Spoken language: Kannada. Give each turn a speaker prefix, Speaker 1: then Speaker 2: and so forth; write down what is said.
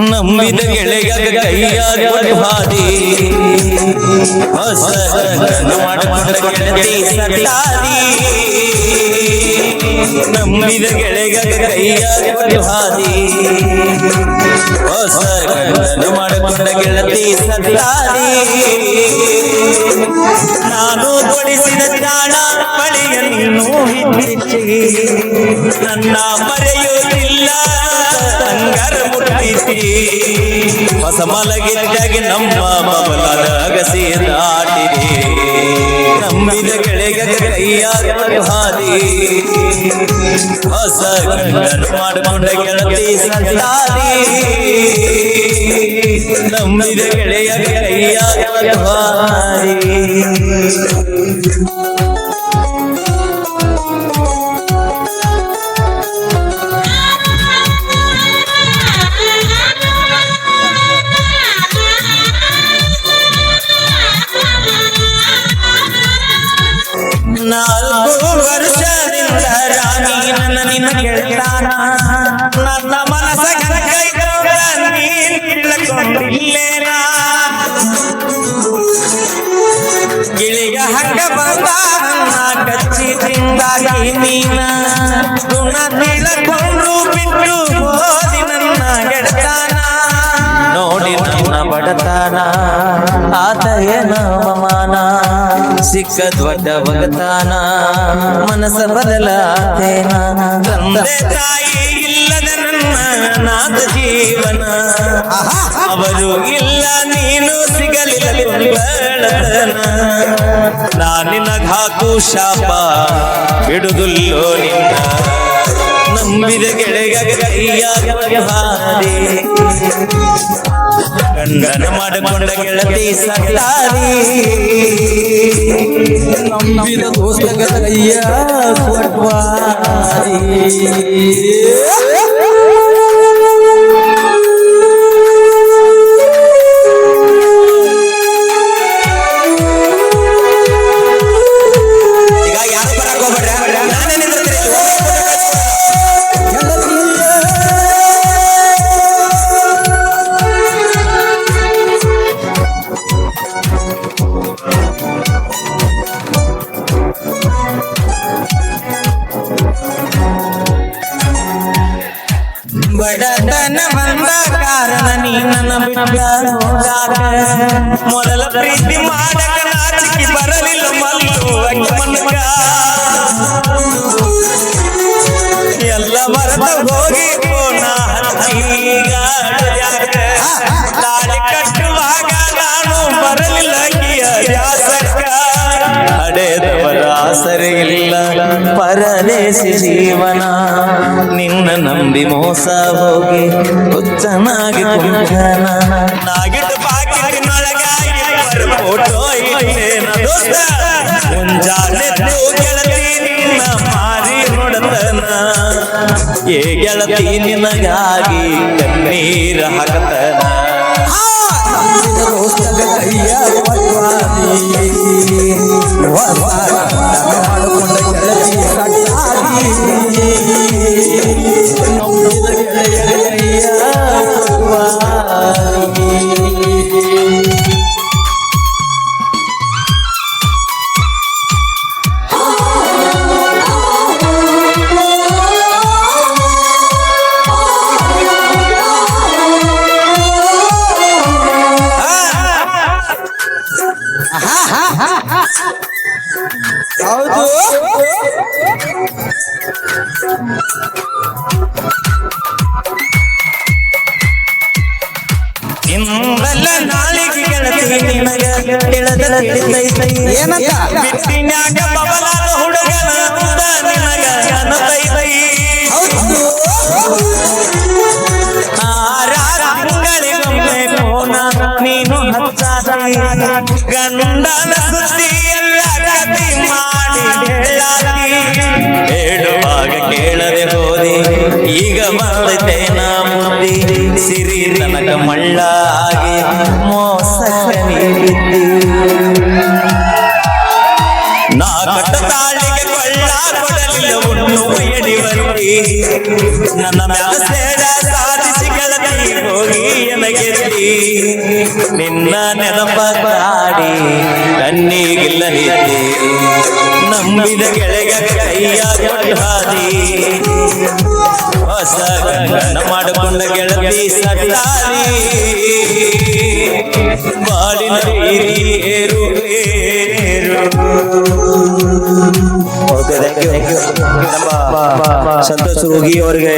Speaker 1: ನಂಬಿದ ಗೆಳೆಯ ಕೈಯಾಗ ಹಾದಿ. ನಂಬಿದ ಗೆಳೆಯ ಕೈಯಾಗ ಹಾದಿ. ಮಾಡಿಕೊಂಡ ಗೆಳತಿ ಸತ್ತಾದಿ ನಾನು ಕೊಡಿಸಿದ ಜಾಣ ಬಳಿಯನ್ನು ನನ್ನ ಮರೆಯುವುದಿಲ್ಲ. ತಂಗರ ಮುಟ್ಟಿಸಿ ಹೊಸ ಮಲಗಿದ್ದಾಗಿ ನಮ್ಮ ಬಬಲಾದ ಅಗಸಿ ದಾಟಿದೆ ನಂಬಿದ ಕೆಳಗ ಕೈಯಾಗ ಹಾದಿ ಹೊಸ ಗಂಡನು ಮಾಡಿಕೊಂಡ ಗೆಳತಿ ಸಂತಾದಿ ನಂಬಿದ ಗೆಳೆಯ ಕೈಯಾಗ ಹಾದಿ ವರ್ಷದಿಂದ ರಾಣಿ ನನ್ನ ನಿನ್ನ ಕೇಳ್ತಾನ. ನನ್ನ ಮನಸ ಗಿಳಿಗ ಹಂಗ ಬಂದ ನನ್ನ ಆತ ಏನ ಅವಮಾನ? ಸಿಕ್ಕ ದೊಡ್ಡ ಭಗತಾನ ಮನಸ್ಸ ಬದಲಾತೇನ? ತಂದೆ ತಾಯಿ ಇಲ್ಲದ ನನ್ನ ನಾಥ ಜೀವನ. ಅವರು ಇಲ್ಲ ನೀನು ಸಿಗಲಿಲ್ಲ ನಾನಿನ ಹಾಕು ಶಾಪ ಬಿಡುದುಲ್ಲೋ ನಿನ್ನ. ನಂಬಿದ ಗೆಳೆಗ ಕೈಯಾಗ ಗಂಡನ ಮಾಡಿಕೊಂಡ ಗೆಳತಿ ಸತ್ತಾರಿ.
Speaker 2: ನಂಬಿದ ದೋಸ್ತಗ ಕೈಯ ಕೊಟ್ವಾರಿ
Speaker 1: ಬಡತನ ಬಂದ ಕಾರಣ ನೀ ಮೊದಲ ಪ್ರೀತಿ ಮಾಡಕ ನಾಚಿಕೆ ಬರಲಿಲ್ಲ ಮಲ್ಲು ಎಲ್ಲ ಮರದ ಹೋಗಿ ಕೋಣ ಕಟ್ಟುವಾಗ ನಾನು ಬರಲಿಲ್ಲ ದ್ಯಾಸಕ್ಕ ಹಡೆದವರ ಆಸರೆ ಇಲ್ಲ ಪರದೇಶಿ ಜೀವನ. ನಿನ್ನ ನಂಬಿ ಮೋಸ ಹೋಗಿ ಹುಚ್ಚನಾಗಿ ಕುಂತನ ನಾಗಿಟ್ಟು ಪಾಕಿಟಿನೊಳಗಾಗಿ ಫೋಟೋ ದೋಸ್ತ. ಮುಂಜಾನೆ ಗೆಳತಿ ನಿನ್ನ ಮಾರಿ ನೋಡತನ. ಏ ಗೆಳತಿ ನಿನಗಾಗಿ ಕಣ್ಣೀರ ಹಾಕತನ.
Speaker 2: ದೋಸ್ತಗ ಕೈಯ ಕೊಟ್ವಾರಿ ಮಾಡಿಕೊಂಡ ಏನಂತ?
Speaker 1: ಬಿಟ್ಟಿನ್ಯಾಗ ಹುಡುಗನ ಕೋನ ನೀನು. ಗಂಡನ ಸುದ್ದಿ ಎಲ್ಲ ಮಾಡಿ ಹೇಳಾತಿ. ಹೇಳುವಾಗ ಕೇಳದೆ ಹೋದಿ, ಈಗ ಬಂದೈತೇನ ಮುದ್ದಿ ಸಿರಿ ಮಳ್ಳಾಗಿ ಮೋಸಕ್ಕೆ ನೀಡಿದ್ದಿ ಎಡಿವಂತಿ ನನ್ನ ಮ್ಯಾಸೇಡ ಸಾಧಿಸಿ ಗೆಳತಿ ಹೋಗಿ ಎನಗೆತ್ತಿ. ನಿನ್ನ ನೆನಪ ಮಾಡಿ ಕಣ್ಣಿಗಿಲ್ಲ ನಿದ್ದೆ ನಂಬಿದ ಕೆಳಗ ಕೈಯ ಕೊಟ್ಟಾದಿ ಹೊಸ ಮಾಡಿಕೊಂಡ ಗೆಳತಿ ಸಟ್ಟಾದಿ ಬಾಳಿನ ಏರು ಏರು. ಓಕೆ ಥ್ಯಾಂಕ್ ಯು ನಮ್ಮ ಸಂತೋಷ್ ರೋಗಿ ಅವರಿಗೆ